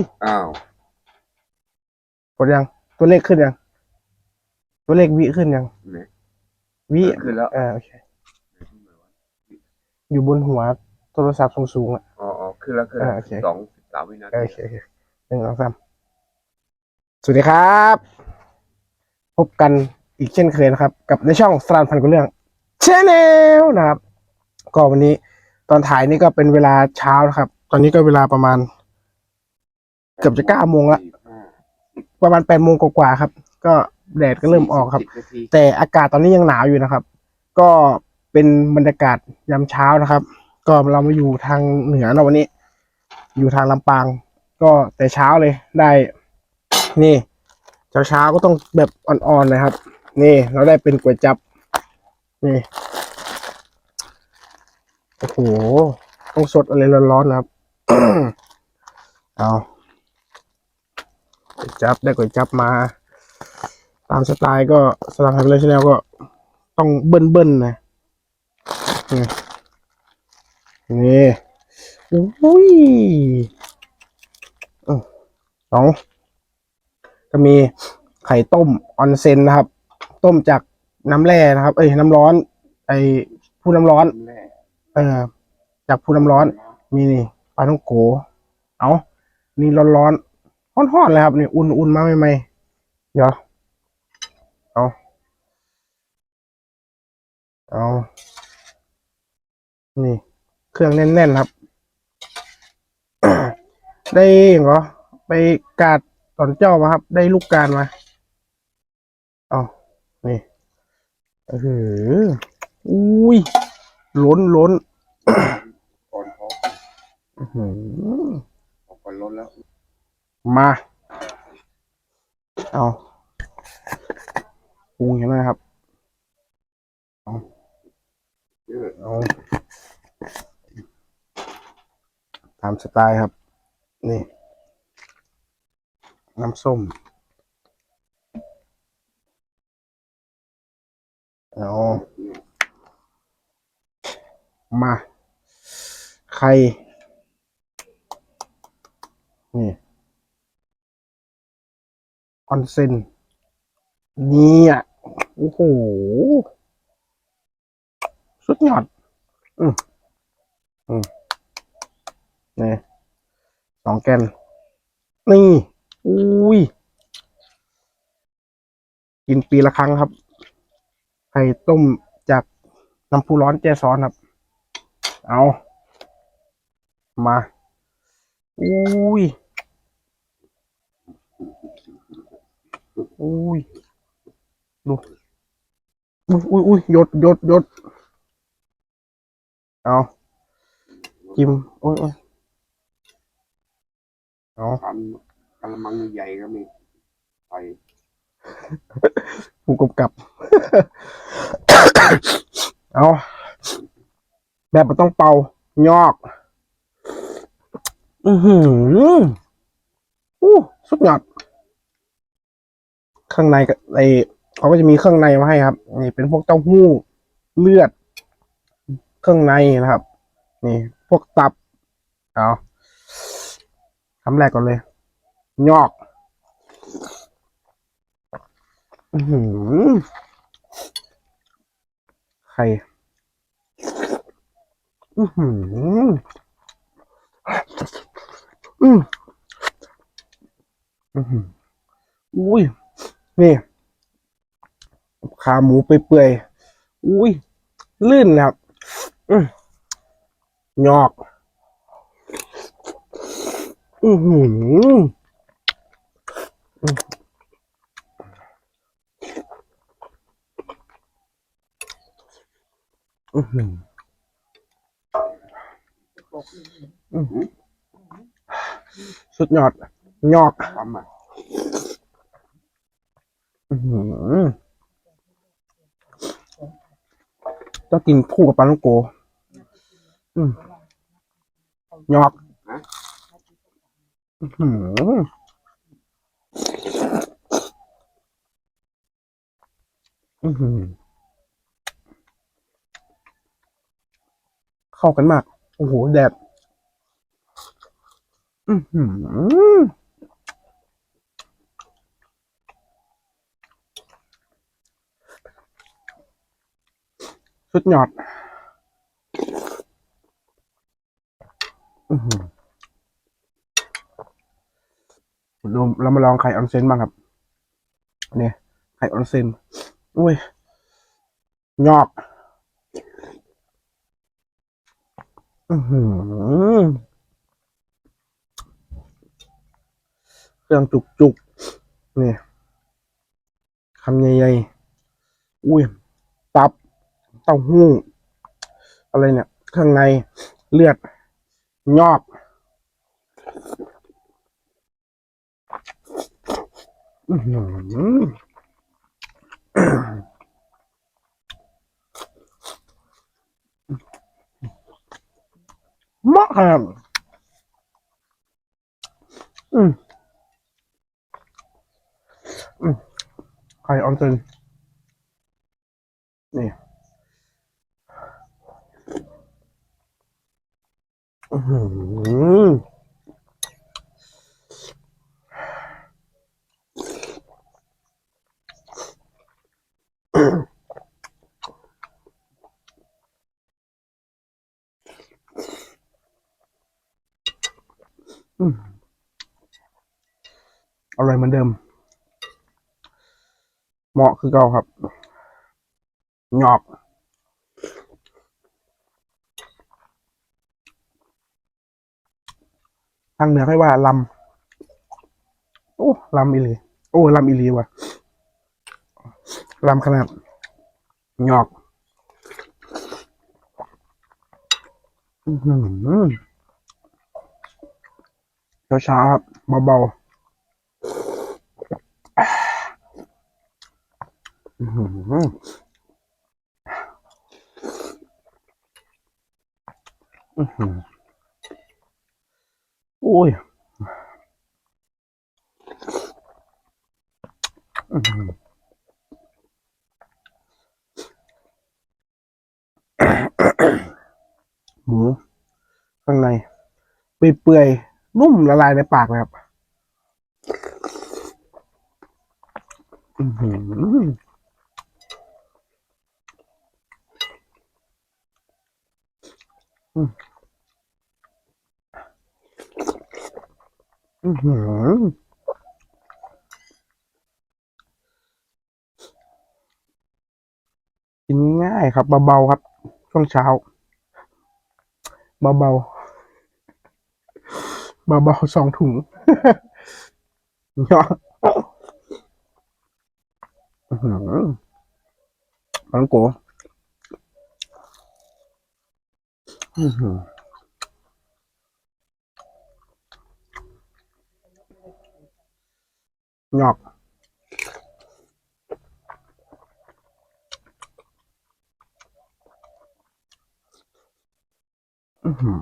ยอ้าวกดยัง ตัวเลขขึ้นยัง ตัวเลขวิขึ้นยัง เนี่ยวิขึ้นแล้วเออโอเค อยู่บนหัวโทรศัพท์สูงๆอะ อ๋ออ๋อขึ้นแล้วขึ้นแล้วอ่าโอเค สองสิบสามวินาโอทีเคโอเคหนึ่งสองสามสวัสดีครับ พบกันอีกเช่นเคยนะครับ กับในช่องสรานพันกุเรื่องชแนลนะครับ ก็วันนี้ตอนถ่ายนี่ก็เป็นเวลาเช้านะครับ ตอนนี้ก็เวลาประมาณ เกือบจะเก้าโมงละอ่าประมาณแปดโมงกว่าๆครับ ก็แดดก็เริ่มออกครับสินาทีแต่อากาศตอนนี้ยังหนาวอยู่นะครับ ก็เป็นบรรยากาศยามเช้านะครับ ก็เรามาอยู่ทางเหนือเราวันนี้ อยู่ทางลำปาง ก็แต่เช้าเลยได้ นี่เช้าเช้าๆก็ต้องแบบอ่อนๆเลยครับ นี่เราได้เป็นก๋วยจับ นี่โอ้โหต้องสดอะไรร้อนๆนะครับเอา ก๋วยจับได้ก๋วยจับมา ตามสไตล์ก็สลัมฮับเลยชแนลก็ต้องเบิ้ลเบิ้ลนะนี่นี่อุ้ยอื้อสองก็มีไข่ต้มออนเซนนะครับ ต้มจากน้ำแร่นะครับ เอ้ยน้ำร้อน ไอ้ผู้น้ำร้อน เออ จากผู้น้ำร้อน มีนี่ปลาท่องโก เอานี่ร้อนๆ ร้อนๆเลยครับนี่อุ่นๆมาใหม่ๆเดี๋ยวเอาเอานี่ เครื่องแน่นๆครับ ได้เหรอไปกาดตอนเจ้ามาครับ ได้ลูกการมาเอานี่เอออุ้ยล้นล้นก่อนเขาอื้อหือออกก่อนล้นแล้ว มา เอาปรุงเห็นไหมครับ เอะเอาตามสไตล์ครับ นี่ น้ำส้ม เอามา ไข่ นี่ ออนเซนนี่อะโอ้โห สุดยอด อืมอืมนี่สองแกน นี่ อุ้ย กินปีละครั้งครับ ไข่ต้มจากน้ำพุร้อนแจซ้อนครับ เอา มา อุ้ย อุ้ยดูอุ้ยอุ้ยอุ้ยหยดหยดหยดเอาจิ้มโอ้ยโอ้ยเอาทำกระมังใหญ่ก็มีไปผู้กำกับ เอาแบบมันต้องเป่ายอก อือหืออู้สุดยอด ข้างในก็ไอเขาก็จะมีเครื่องในมาให้ครับ นี่เป็นพวกเต้าหู้เลือด เครื่องในนะครับ นี่ พวกตับเอาคำแรกก่อนเลยยอกอือหือไข่อือหืออืมอือหืออุ้ย นี่ ขาหมูไปเปื่อยอุ้ยลื่นเลยครับอืมยอกอือหืออือหืออือสุดยอดหยอกปั๊มอะ ต้องกินคู่กับปลาลูกโกยอกอื้อหืออือหือเข้ากันมาก โอ้โห แดด อือหือ สุดยอดดูเรามาลองไข่ออนเซนบ้างครับ เนี่ย ไข่ออนเซนอุ้ยยอกเครื่องจุกจุกๆนี่ยคำใหญ่ๆอุ้ย ต้าหู้ อะไรเนี่ยเครื่องในเลือดยอกอือหือเหมาะครับอืมอืมไข่ออนเซนนี่ อร่อยเหมือนเดิม เหมาะคือเก่าครับ หยอก ทางเหนือค่อยว่าลำโอ้ลำอีหลีโอ้ลำอีหลีว่ะลำขนาดหยอกอือหือเช้าครับเบาๆอื้อหื ออื้อหือโอ้ยอื้อหือหมูข้างในเปื่อยๆนุ่มละลายในปากเลยครับอืม อือหือกินง่ายครับเบาๆครับ ช่วงเช้าเบาๆเบาๆสองถุงเนาะอื้อหือปังโกอื้อหือ หยอกอือหือ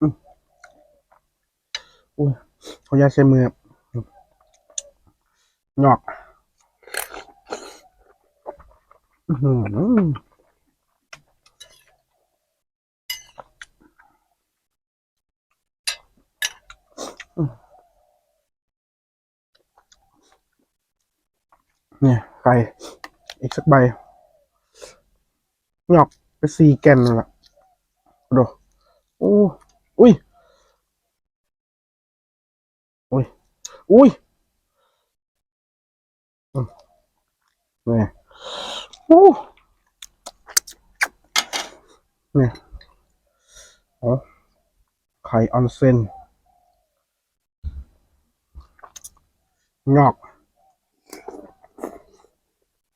อืมอุ้ยขออนุญาตใช้มือหยอก อือหืออืม เนี่ยไก่อีกสักใบหยอกไปสี่แกนละดูโอ้อุ้ยอุ้ยอุ้ยเนี่ยโอ้เนี่ยโอ้ไข่ออนเซน งอก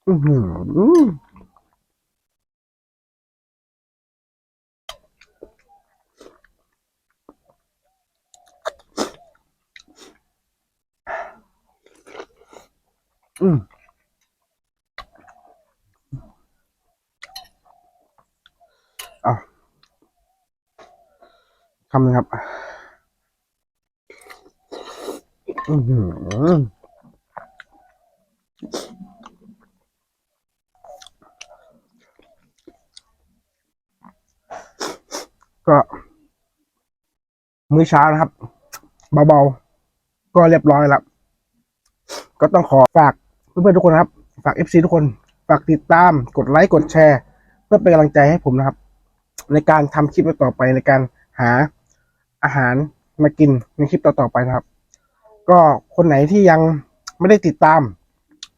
อือหืออืมอะคำนึงครับ อือหือ ก็ มื้อเช้านะครับ เบาๆ ก็เรียบร้อยแล้ว ก็ต้องขอฝากเพื่อนๆทุกคนนะครับ ฝาก FC ทุกคน ฝากติดตาม กดไลค์ กดแชร์ เพื่อเป็นกำลังใจให้ผมนะครับ ในการทำคลิปต่อไปในการหาอาหารมากินในคลิปต่อๆไปนะครับ ก็คนไหนที่ยังไม่ได้ติดตาม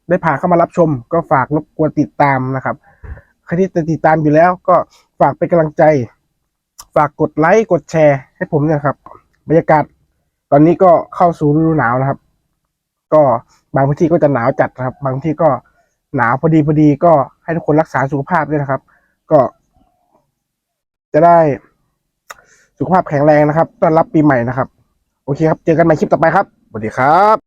ได้ผ่านเข้ามารับชม ก็ฝากรบกวนติดตามนะครับ ใครที่จะติดตามอยู่แล้วก็ฝากเป็นกำลังใจ ฝากกดไลค์กดแชร์ให้ผมเนี่ยครับ บรรยากาศ ตอนนี้ก็เข้าสู่ฤดูหนาวนะครับ ก็บางพื้นที่ก็จะหนาวจัดนะครับ บางที่ก็หนาวพอดีพอดีก็ให้ทุกคนรักษาสุขภาพด้วยนะครับ ก็ จะได้สุขภาพแข็งแรงนะครับต้อนรับปีใหม่นะครับ โอเคครับ เจอกันใหม่คลิปต่อไปครับสวัสดีครับ